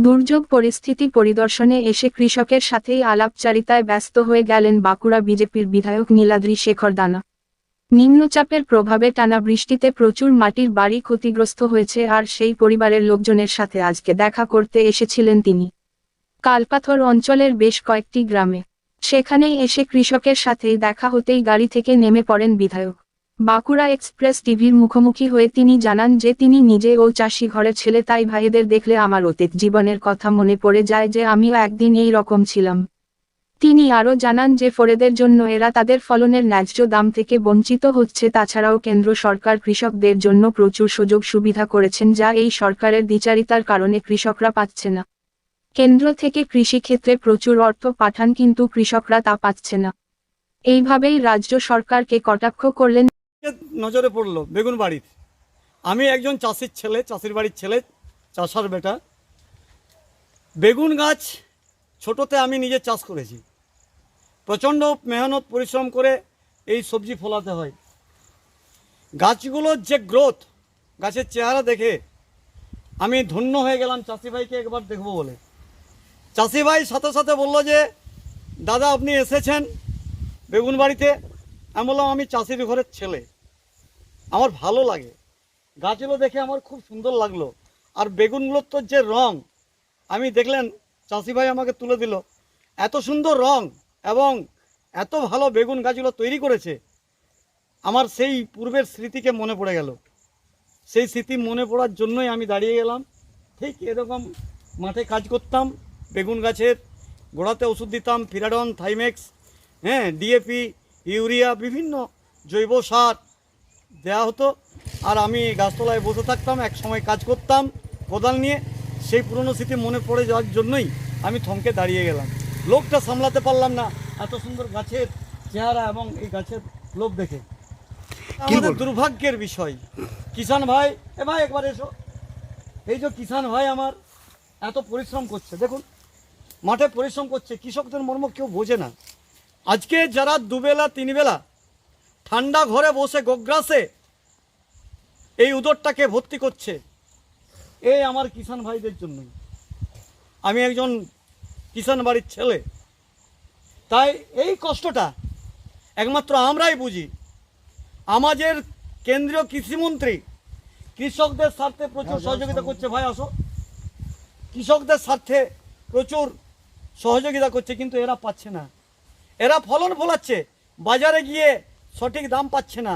দুর্যোগ পরিস্থিতি পরিদর্শনে এসে কৃষকের সাথেই আলাপচারিতায় ব্যস্ত হয়ে গেলেন বাঁকুড়া বিজেপির বিধায়ক নীলাদ্রি শেখর দানা। নিম্নচাপের প্রভাবে টানা বৃষ্টিতে প্রচুর মাটির বাড়ি ক্ষতিগ্রস্ত হয়েছে আর সেই পরিবারের লোকজনের সাথে আজকে দেখা করতে এসেছিলেন তিনি। কালপাথর অঞ্চলের বেশ কয়েকটি গ্রামে। সেখানেই এসে কৃষকের সাথেই দেখা হতেই গাড়ি থেকে নেমে পড়েন বিধায়ক। বাঁকুড়া এক্সপ্রেস টিভির মুখোমুখি হয়ে তিনি জানান যে তিনি নিজে ও চাষি ঘরের ছেলে তাই ভাইদের দেখলে আমার অতীত জীবনের কথা মনে পড়ে যায় যে আমিও একদিন এই রকম ছিলাম। তিনি আরও জানান যে ফরেদের জন্য এরা তাদের ফলনের ন্যায্য দাম থেকে বঞ্চিত হচ্ছে, তাছাড়াও কেন্দ্র সরকার কৃষকদের জন্য প্রচুর সুযোগ সুবিধা করেছেন যা এই সরকারের দ্বিচারিতার কারণে কৃষকরা পাচ্ছে না। কেন্দ্র থেকে কৃষিক্ষেত্রে প্রচুর অর্থ পাঠান কিন্তু কৃষকরা তা পাচ্ছে না। এইভাবেই রাজ্য সরকারকে কটাক্ষ করলেন নজরে পড়ল? বেগুন বাড়ির। আমি একজন চাষির ছেলে, চাষির বাড়ির ছেলে, চাষার বেটা। বেগুন গাছ ছোটোতে আমি নিজে চাষ করেছি। প্রচণ্ড মেহনত, পরিশ্রম করে এই সবজি ফলাতে হয়। গাছগুলোর যে গ্রোথ, গাছের চেহারা দেখে আমি ধন্য হয়ে গেলাম চাষি ভাইকে একবার দেখব বলে। চাষি ভাই সাথে সাথে বলল যে, দাদা, আপনি এসেছেন বেগুন বাড়িতে? আমি বললাম, আমি চাষির ঘরের ছেলে। আমার ভালো লাগে। গাছগুলো দেখে আমার খুব সুন্দর লাগল। আর বেগুনগুলোর তো যে রং, আমি দেখলেন, চাষি ভাই আমাকে তুলে দিল। এত সুন্দর রং এবং এত ভালো বেগুন গাছগুলো তৈরি করেছে, আমার সেই পূর্বের স্মৃতিকে মনে পড়ে গেল। সেই স্মৃতি মনে পড়ার জন্যই আমি দাঁড়িয়ে গেলাম। ঠিক এরকম মাঠে কাজ করতাম, বেগুন গাছের গোড়াতে ওষুধ দিতাম, ফিরাডন, থাইমেক্স হ্যাঁ ডিএপি, ইউরিয়া, বিভিন্ন জৈব সার দেওয়া হতো। আর আমি গাছতলায় বসে থাকতাম এক সময় কাজ করতাম কোদাল নিয়ে। সেই পুরনো স্মৃতি মনে পড়ে যাওয়ার জন্যই আমি থমকে দাঁড়িয়ে গেলাম। লোকটা সামলাতে পারলাম না। এত সুন্দর গাছের চেহারা এবং এই গাছের লোভ দেখে। আমাদের দুর্ভাগ্যের বিষয়। কিষান ভাই এ ভাই একবার এসো। এই যে কিষান ভাই আমার এত পরিশ্রম করছে দেখুন। মাঠে পরিশ্রম করছে কৃষকদের মর্ম কেউ বোঝে না। আজকে যারা দুবেলা তিনবেলা ঠান্ডা ঘরে বসে গোগ্রাসে এই উদরটাকে ভর্তি করছে। এই আমার কিষান ভাইদের জন্যই। আমি একজন কিষান বাড়ির ছেলে। তাই এই কষ্টটা একমাত্র আমরাই বুঝি। আমাদের কেন্দ্রীয় কৃষিমন্ত্রী কৃষকদের স্বার্থে প্রচুর সহযোগিতা করছে। ভাই আসো। কৃষকদের স্বার্থে প্রচুর সহযোগিতা করছে কিন্তু এরা পাচ্ছে না। এরা ফলন ফলাচ্ছে। বাজারে গিয়ে সঠিক দাম পাচ্ছে না।